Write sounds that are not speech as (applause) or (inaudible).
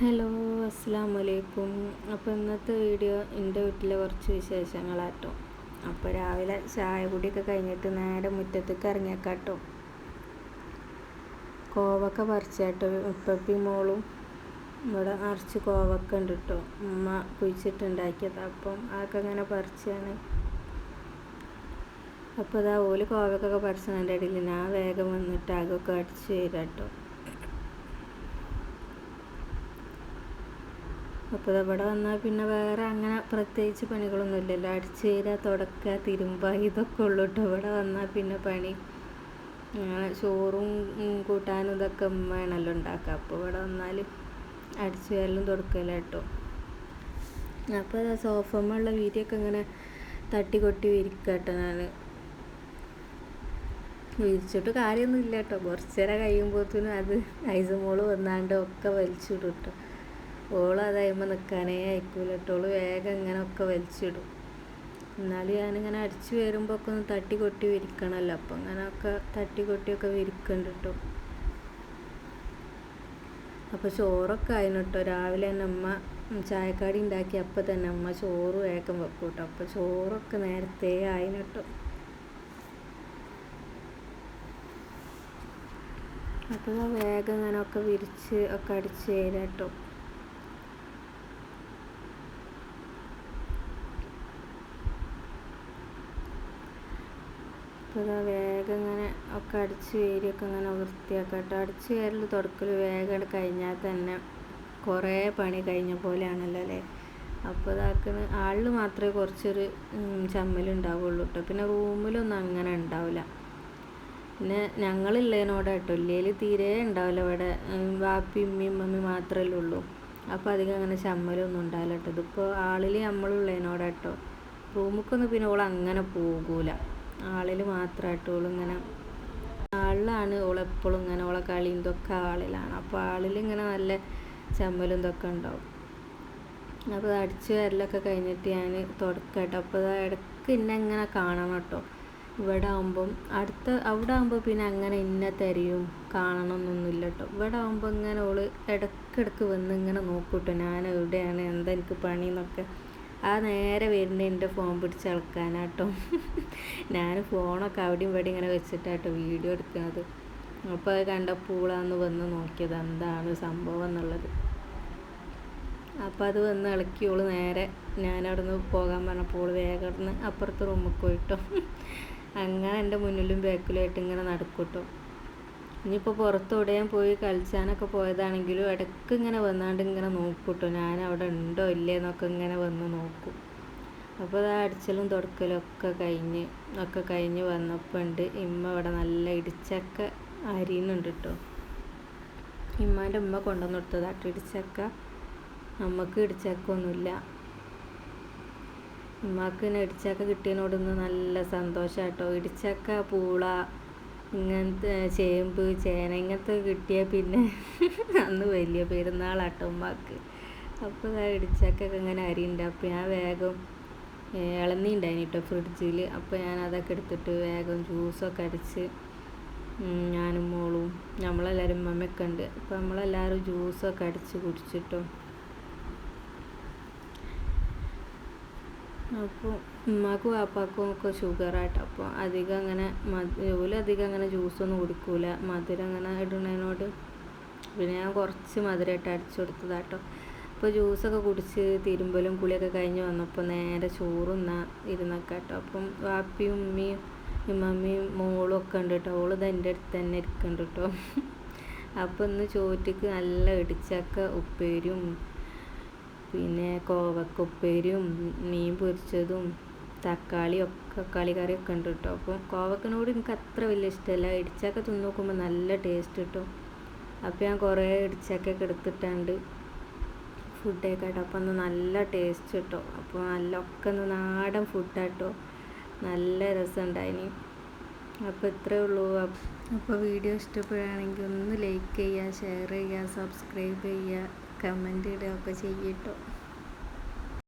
Hello അസ്സാം വലൈക്കും അപ്പോൾ ഇന്നത്തെ വീഡിയോ എന്റെ വീട്ടിലെ കുറച്ച് വിശേഷങ്ങളാട്ടോ. അപ്പോൾ രാവിലെ ചായ കുടിയൊക്കെ കഴിഞ്ഞിട്ട് നേരെ മുറ്റത്തേക്ക് ഇറങ്ങിയേക്കാട്ടോ. കോവക്ക പറിച്ചാട്ടോ ഉപ്പപ്പി മോളും ഇവിടെ നിറച്ച് കോവക്ക ഉണ്ട് കേട്ടോ ഉമ്മ കുഴിച്ചിട്ടുണ്ടാക്കിയത്. അപ്പം അതൊക്കെ അങ്ങനെ പറിച്ചാണ്. അപ്പോൾ അതാ ഓൽ കോവക്കൊക്കെ പറിച്ചതിന്റെ ഇടയിൽ ഞാൻ വേഗം വന്നിട്ട് അകൊക്കെ അടിച്ച് കേട്ടോ അപ്പോൾ ഇവിടെ വന്നാൽ പിന്നെ വേറെ അങ്ങനെ പ്രത്യേകിച്ച് പണികളൊന്നും ഇല്ലല്ലോ അടിച്ച് തുടക്ക തുടക്കുക ഇതൊക്കെ ഉള്ളൂ കേട്ടോ ഇവിടെ വന്നാൽ പിന്നെ പണി. ചോറും കൂട്ടാനും ഇതൊക്കെ വേണമല്ലോ ഉണ്ടാക്കുക. അപ്പോൾ ഇവിടെ വന്നാൽ അടിച്ചു വരലും തുടക്കല കേട്ടോ അപ്പോൾ സോഫമ്മയുള്ള വീതിയൊക്കെ ഇങ്ങനെ തട്ടി കൊട്ടി വിരിക്കുക കേട്ടോ ഞാൻ വിരിച്ചിട്ട് കാര്യമൊന്നും ഇല്ല കേട്ടോ കുറച്ച് നേരം കഴിയുമ്പോഴത്തേനും അത് ഐസമോൾ വന്നാണ്ട് ഒക്കെ വലിച്ചിടും കേട്ടോ ഓൾ അതായുമ്പോൾ നിൽക്കാനേ അയക്കൂല കേട്ടോ ഓൾ വേഗം ഇങ്ങനെ ഒക്കെ വലിച്ചിടും. എന്നാലും ഞാനിങ്ങനെ അടിച്ചു വരുമ്പോൾ ഒക്കെ ഒന്ന് തട്ടി കൊട്ടി വിരിക്കണമല്ലോ അപ്പം അങ്ങനെയൊക്കെ തട്ടി കൊട്ടിയൊക്കെ വിരിക്കുന്നുണ്ട് കേട്ടോ അപ്പോൾ ചോറൊക്കെ ആയിരുന്നു കേട്ടോ രാവിലെ തന്നെ അമ്മ ചായക്കാടി ഉണ്ടാക്കി അപ്പം തന്നെ അമ്മ ചോറ് വേഗം വെക്കും കേട്ടോ അപ്പോൾ ചോറൊക്കെ നേരത്തെ ആയിരുന്നു കേട്ടോ അപ്പോൾ വേഗം ഇങ്ങനെ വിരിച്ച് ഒക്കെ അടിച്ച് തരാം കേട്ടോ അപ്പോൾ വേഗം ഇങ്ങനെ ഒക്കെ അടിച്ച് വേരിയൊക്കെ ഇങ്ങനെ വൃത്തിയാക്കട്ടെ. അടിച്ച് വേരിൽ തുടക്കൽ വേഗം കഴിഞ്ഞാൽ തന്നെ കുറേ പണി കഴിഞ്ഞ പോലെയാണല്ലോ അല്ലേ? അപ്പോൾ ഇതാക്കുന്ന ആളിൽ മാത്രമേ കുറച്ചൊരു ചമ്മലുണ്ടാവുള്ളൂ കേട്ടോ പിന്നെ റൂമിലൊന്നും അങ്ങനെ ഉണ്ടാവില്ല പിന്നെ ഞങ്ങളില്ലേനോടെ കേട്ടോ ഇല്ലേൽ തീരെ ഉണ്ടാവില്ല ഇവിടെ. വാപ്പി ഉമ്മയും മമ്മി മാത്രമല്ലേ ഉള്ളൂ. അപ്പോൾ അധികം അങ്ങനെ ചമ്മലൊന്നും ഉണ്ടാവില്ല കേട്ടോ ഇതിപ്പോൾ ആളിൽ നമ്മളുള്ളതിനോട് കേട്ടോ റൂമിക്കൊന്നും പിന്നെ ഓൾ അങ്ങനെ പോകൂല. ആളിൽ മാത്രമായിട്ട് ഓളിങ്ങനെ ആളിലാണ് ഓളെപ്പോഴും ഇങ്ങനെ ഓളെ കളിയും ഇതൊക്കെ ആളിലാണ്. അപ്പോൾ ആളിൽ ഇങ്ങനെ നല്ല ചമ്മലും ഇതൊക്കെ ഉണ്ടാവും. അപ്പോൾ അടിച്ചു വരലൊക്കെ കഴിഞ്ഞിട്ട് ഞാൻ തുടക്കട്ടോ. അപ്പോൾ ഇടയ്ക്ക് ഇന്നെ ഇങ്ങനെ കാണണം കേട്ടോ. ഇവിടെ ആകുമ്പം അടുത്ത അവിടെ ആകുമ്പോൾ പിന്നെ അങ്ങനെ ഇന്ന തരയും കാണണം എന്നൊന്നുമില്ല കേട്ടോ. ഇവിടെ ആകുമ്പോൾ ഇങ്ങനെ ഓൾ ഇടയ്ക്കിടയ്ക്ക് വന്ന് ഇങ്ങനെ നോക്കൂട്ടോ. ഞാൻ എവിടെയാണ് എന്താ എനിക്ക് പണി എന്നൊക്കെ. ആ നേരെ വരുന്ന എന്റെ ഫോൺ പിടിച്ച് അളക്കാനാട്ടോ. ഞാൻ ഫോണൊക്കെ അവിടെയും ഇവിടെ ഇങ്ങനെ വെച്ചിട്ടാട്ടോ വീഡിയോ എടുക്കുന്നത്. അപ്പോൾ അത് കണ്ട പൂളാന്ന് വന്ന് നോക്കിയത് എന്താണ് സംഭവം എന്നുള്ളത്. അപ്പോൾ അത് വന്ന് ഇളക്കിയോൾ നേരെ ഞാൻ അവിടെ നിന്ന് പോകാൻ പറഞ്ഞപ്പോൾ വേഗം അപ്പുറത്തെ റൂമിൽ പോയിട്ടോ. അങ്ങനെ എന്റെ മുന്നിലും ബാക്കിലുമായിട്ട് ഇങ്ങനെ നടക്കൂട്ടോ. ഇനിയിപ്പോൾ പുറത്തെവിടെയും പോയി കളിച്ചാനൊക്കെ പോയതാണെങ്കിലും ഇടയ്ക്ക് ഇങ്ങനെ വന്നാണ്ട് ഇങ്ങനെ നോക്കൂട്ടോ. ഞാൻ അവിടെ ഉണ്ടോ ഇല്ലേ എന്നൊക്കെ ഇങ്ങനെ വന്ന് നോക്കും. അപ്പോൾ അത് അടിച്ചലും തുടക്കലും ഒക്കെ കഴിഞ്ഞ് ഒക്കെ കഴിഞ്ഞ് വന്നപ്പോൾ ഉണ്ട് ഇമ്മ ഇവിടെ നല്ല ഇടിച്ചൊക്കെ അരിയുന്നുണ്ട് കേട്ടോ ഇമ്മാന്റെ ഉമ്മ കൊണ്ടുവന്ന് കൊടുത്തതാട്ടോ ഇടിച്ചക്ക. നമുക്ക് ഇടിച്ചൊക്കെ ഒന്നുമില്ല ഉമ്മാക്ക് ഇടിച്ചക്ക കിട്ടിയതിനോടൊന്ന് നല്ല സന്തോഷമാട്ടോ ഇടിച്ചൊക്കെ പൂള ഇങ്ങനത്തെ ചേമ്പ് ചേന ഇങ്ങനത്തെ കിട്ടിയാൽ പിന്നെ (laughs) അന്ന് വലിയ പെരുന്നാളാട്ടോ ഉമ്മാക്ക്. അപ്പോൾ ഇടിച്ചക്കൊക്കെ ഇങ്ങനെ അരിയുണ്ട്. അപ്പോൾ ഞാൻ വേഗം ഇളനീ ഉണ്ടായിന് കേട്ടോ ഫ്രിഡ്ജിൽ അപ്പോൾ ഞാൻ അതൊക്കെ എടുത്തിട്ട് വേഗം ജ്യൂസൊക്കെ അടിച്ച് ഞാനും മോളും നമ്മളെല്ലാവരും മമ്മയൊക്കെ അപ്പോൾ നമ്മളെല്ലാവരും ജ്യൂസൊക്കെ അടിച്ച് കുടിച്ചിട്ടോ. അപ്പോൾ ഉമ്മാക്കും വാപ്പാക്കും ഒക്കെ ഷുഗറായിട്ട് അപ്പോൾ അധികം അങ്ങനെ മധുര അധികം അങ്ങനെ ജ്യൂസൊന്നും കുടിക്കൂല. മധുരം അങ്ങനെ ഇടുന്നതിനോട് പിന്നെ ഞാൻ കുറച്ച് മധുരമായിട്ട് അടിച്ചു കൊടുത്തതാട്ടോ. അപ്പോൾ ജ്യൂസൊക്കെ കുടിച്ച് തിരുമ്പലും കുളിയൊക്കെ കഴിഞ്ഞ് വന്നപ്പോൾ നേരെ ചോറുന്ന ഇരുന്നൊക്കെ കേട്ടോ അപ്പം വാപ്പിയും ഉമ്മയും ഉമ്മമ്മയും മോളും ഒക്കെ ഉണ്ട് കേട്ടോ. ഓൾ എന്റെ അടുത്ത് തന്നെ ഇരിക്കുന്നുണ്ട് കേട്ടോ. അപ്പോൾ ഇന്ന് ചോറ്റക്ക് നല്ല ഇടിച്ചക്ക ഉപ്പേരും പിന്നെ കോവക്കുപ്പേരിയും മീൻ പൊരിച്ചതും തക്കാളി ഒക്കെ കളി കറിയൊക്കെ ഉണ്ട് കേട്ടോ. അപ്പോൾ കോവക്കനോട് എനിക്ക് അത്ര വലിയ ഇഷ്ടമല്ല. ഇടിച്ചക്ക തിന്ന് നോക്കുമ്പോൾ നല്ല ടേസ്റ്റ് കിട്ടും. അപ്പോൾ ഞാൻ കുറേ ഇടിച്ചക്കൊക്കെ എടുത്തിട്ടുണ്ട്. ഫുഡൊക്കെ കേട്ടോ അപ്പോൾ ഒന്ന് നല്ല ടേസ്റ്റ് കിട്ടും. അപ്പോൾ നല്ല ഒക്കെ ഒന്ന് നാടൻ ഫുഡാട്ടോ നല്ല രസമുണ്ടായിനി. അപ്പോൾ ഇത്രയേ ഉള്ളൂ. അപ്പോൾ വീഡിയോ ഇഷ്ടപ്പെടുകയാണെങ്കിൽ ഒന്ന് ലൈക്ക് ചെയ്യുക ഷെയർ ചെയ്യുക സബ്സ്ക്രൈബ് ചെയ്യുക. കമന്റ് ഇടുകയൊക്കെ ചെയ്യട്ടോ.